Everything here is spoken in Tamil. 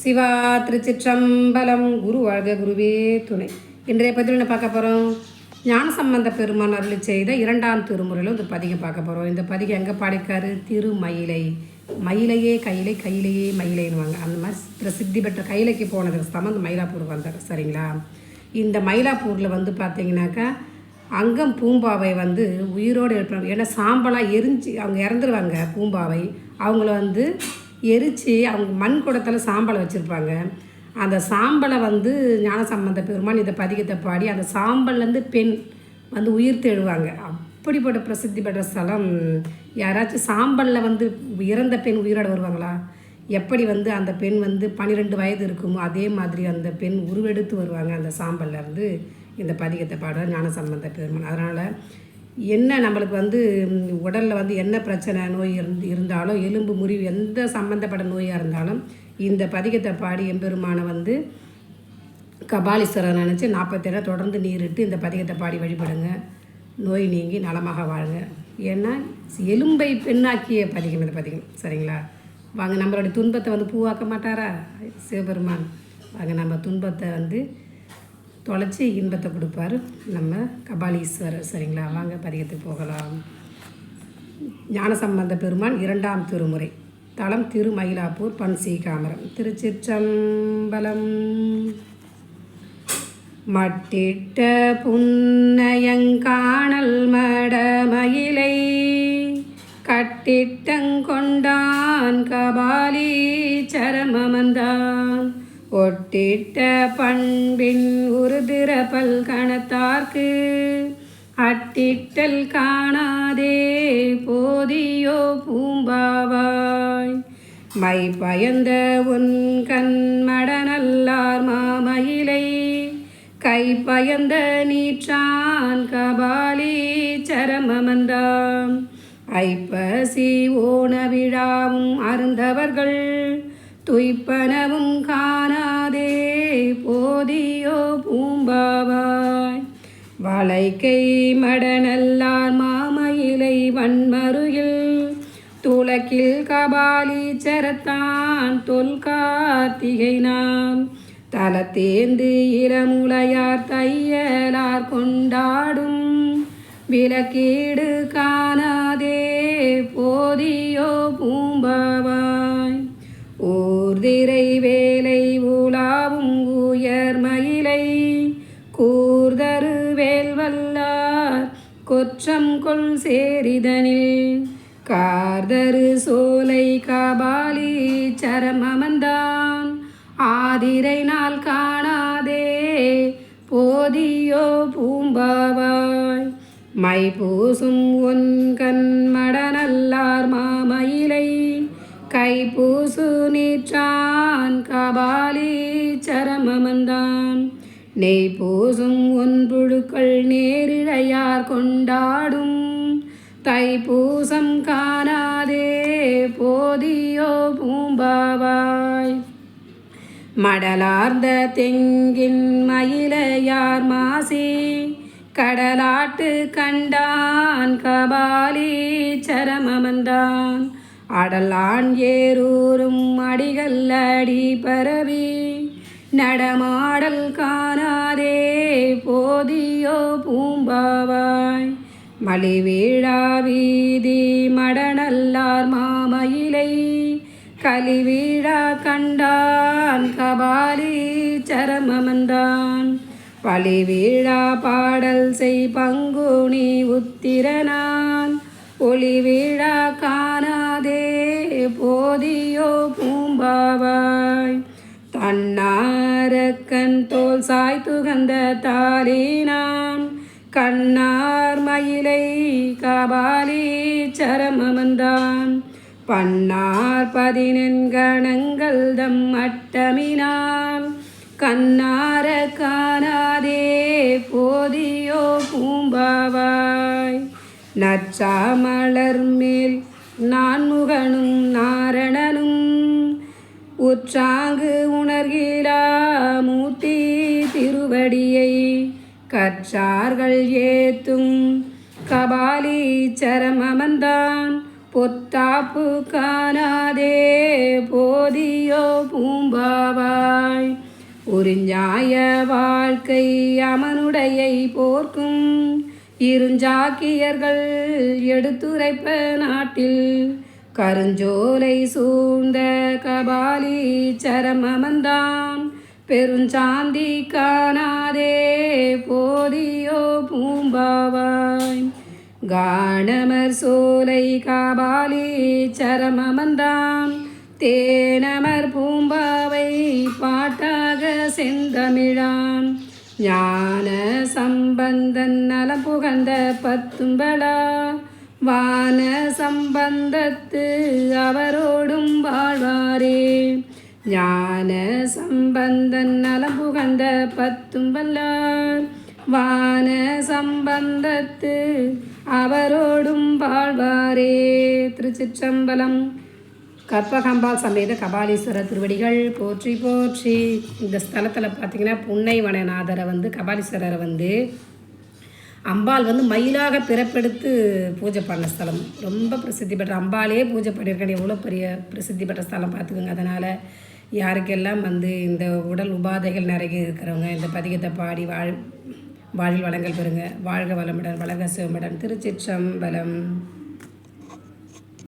சிவா திருச்சிற்றம்பலம் குரு வாழ்க குருவே துணை. இன்றைய பதிவில் என்ன பார்க்க போகிறோம் ஞானசம்பந்த பெருமான் அருளி செய்த இரண்டாம் திருமுறையில் இந்த பதிகம் பார்க்க போகிறோம் இந்த பதிகை எங்கே பாடிக்காரு திருமயிலை. மயிலையே கையிலை கையிலையே மயிலைன்னுவாங்க. அந்த மாதிரி பிரசித்தி பெற்ற கையிலைக்கு போனதுக்கு தான் இந்த மயிலாப்பூர் வந்தார். சரிங்களா? இந்த மயிலாப்பூரில் வந்து பார்த்தீங்கன்னாக்கா அங்கம் பூம்பாவை வந்து உயிரோடு எழுப்பினாங்க ஏன்னா சாம்பலாக எரிஞ்சு அவங்க இறந்துருவாங்க பூம்பாவை. அவங்கள வந்து எரித்து அவங்க மண் குடத்தில் சாம்பலை வச்சுருப்பாங்க. அந்த சாம்பலை வந்து ஞான சம்பந்த பெருமான் இந்த பதிகத்தை பாடி அந்த சாம்பல்லேருந்து பெண் வந்து உயிர் தேடுவாங்க. அப்படிப்பட்ட பிரசித்தி பெற்ற ஸ்தலம் யாராச்சும் சாம்பலில் வந்து இறந்த பெண் உயிரோடு வருவாங்களா? எப்படி வந்து அந்த பெண் வந்து பன்னிரெண்டு வயது இருக்குமோ அதே மாதிரி அந்த பெண் உருவெடுத்து வருவாங்க அந்த சாம்பல்ல இருந்து. இந்த பதிகத்தை பாடுற ஞானசம்பந்த பெருமான். அதனால் என்ன நம்மளுக்கு வந்து உடலில் வந்து என்ன பிரச்சனை நோய் இருந்து இருந்தாலும் எலும்பு முறிவு எந்த சம்மந்தப்பட்ட நோயாக இருந்தாலும் இந்த பதிகத்தை பாடி எம்பெருமானை வந்து கபாலீஸ்வரர் நினச்சி நாற்பத்தேழு தொடர்ந்து நீரிட்டு இந்த பதிகத்தை பாடி வழிபடுங்க. நோய் நீங்கி நலமாக வாழுங்க. ஏன்னா எலும்பை பெண்ணாக்கிய பதிகம் இந்த பதிகம். சரிங்களா? வாங்க நம்மளுடைய துன்பத்தை வந்து பூவாக்க மாட்டாரா? சிவபெருமான். வாங்க நம்ம துன்பத்தை வந்து தொலைச்சி இன்பத்தை கொடுப்பாரு. நம்ம கபாலீஸ்வரர் சரிங்களா? வாங்க பதிகத்துக்கு போகலாம். ஞானசம்பந்த பெருமான் இரண்டாம் திருமுறை. தலம் திருமயிலாப்பூர் பன்சீகாமரம் திருச்சிற்றம்பலம். மட்டிட்ட புன்னயங்காணல் மடமயிலை கட்டிட்டங்கொண்டான் கபாலி சரமமந்தான். ஒட்டிட்ட பண்பின் பல்கணத்தார்க்கு அட்டிட்டல் காணாதே போதியோ பூம்பாவாய். மை பயந்த உன் கண்மடனல்லார் மாமயிலை கை பயந்த நீற்றான் கபாலி சரமமந்தாம் ஐப்பசி ஓண விழாவும் அருந்தவர்கள் துய்ப்பனவும் காணாதே போதியோ பூம்பாவாய். வளைக்கை மடனல்லார் மாமயிலை வன்மருகில் துளக்கில் கபாலி சரத்தான் தொல்கார்த்திகை நாம். தலத்தேந்து இளமுலையார் தையலார் கொண்டாடும் விளக்கீடு காணாதே போதியோ பூம்பாவாய். கூர்திரை வேலை உலாவும் உயர் மயிலை. கூர்தரு வேல்வல்லார் கொற்றம் கொள் சேரிதனில். கார்தரு சோலை காபாலி சரமமந்தான் ஆதிரை நாள் காணாதே போதியோ பூம்பாவாய். மை பூசும் உன் கண்மடனல்லார் மாமயிலை கைபூசு நீற்றான் கபாலி சரமமந்தான். நெய் பூசும் ஒன்புழுக்கள் நேரிழையார் கொண்டாடும். தைப்பூசம் காணாதே போதியோ பூம்பாவாய். மடலார்ந்த தெங்கின் மயிலையார் மாசி கடலாட்டு கண்டான் கபாலி சரமமந்தான். அடலான் ஏரூரும் அடிகள் அடி பரவி நடமாடல் காணாதே போதியோ பூம்பாவாய். மலிவீழா வீதி மடநல்லார் மாமயிலை கலிவீழா கண்டான் கபாலி சரமமந்தான். பழிவீழா பாடல் செய் பங்குனி உத்திரனான் ஒளி விழா காணாதே போதியோ பூம்பாவாய். தன்னாரக்கன் தோல் சாய் துகந்த தாலினான் கண்ணார் மயிலை கபாலி சரமமந்தான் பன்னார் பதினெண்கணங்கள் தம் அட்டமினால் கண்ணார காணாதே போதியோ பூம்பாவாய். நச்சாமலர் மேல் நான்முகனும் நாரணனும் உற்றாங்கு உணர்கிறா மூர்த்தி திருவடியை கற்றார்கள் ஏத்தும். கபாலி சரமமந்தான் பொத்தாப்பு காணாதே போதியோ பூம்பாவாய். ஒரு நியாய வாழ்க்கை அமனுடையை போர்க்கும் இருஞ்சாக்கியர்கள் எடுத்துரைப்ப நாட்டில் கருஞ்சோலை சூழ்ந்த கபாலி சரமமந்தான். பெருஞ்சாந்தி காணாதே போதியோ பூம்பாவாய். காணமர் சோலை காபாலி சரமமந்தான். தேனமர் பூம்பாவை பாட்டாக செந்தமிழான். ஞான சம்பந்தன் நலம் புகழ்ந்த பத்தும்பலா. வான சம்பந்தத்து அவரோடும் வாழ்வாரே. ஞான சம்பந்தன் நலம் புகழ்ந்த பத்தும்பல்லார் வான சம்பந்தத்து அவரோடும் வாழ்வாரே. திருச்சிற்றம்பலம் கற்பகம்பாள் சமேத கபாலீஸ்வரர் திருவடிகள். போற்றி போற்றி. இந்த ஸ்தலத்தில் பார்த்தீங்கன்னா புன்னைவனநாதரை வந்து கபாலீஸ்வரரை வந்து அம்பாள் வந்து மயிலாக பிறப்பெடுத்து பூஜை பண்ண ஸ்தலம். ரொம்ப பிரசித்தி பெற்ற அம்பாலே பூஜை பண்ணியிருக்கேன். எவ்வளோ பெரிய பிரசித்தி பெற்ற ஸ்தலம் பார்த்துக்கோங்க. அதனால் யாருக்கெல்லாம் வந்து இந்த உடல் உபாதைகள் நிறைய இருக்கிறவங்க இந்த பதிகத்தை பாடி வாழ் வாழ்வில் வளங்கள் பெறுங்க. வாழ்க வளமுடன் வளக சிவமுடன். திருச்சிற்றம்பலம்.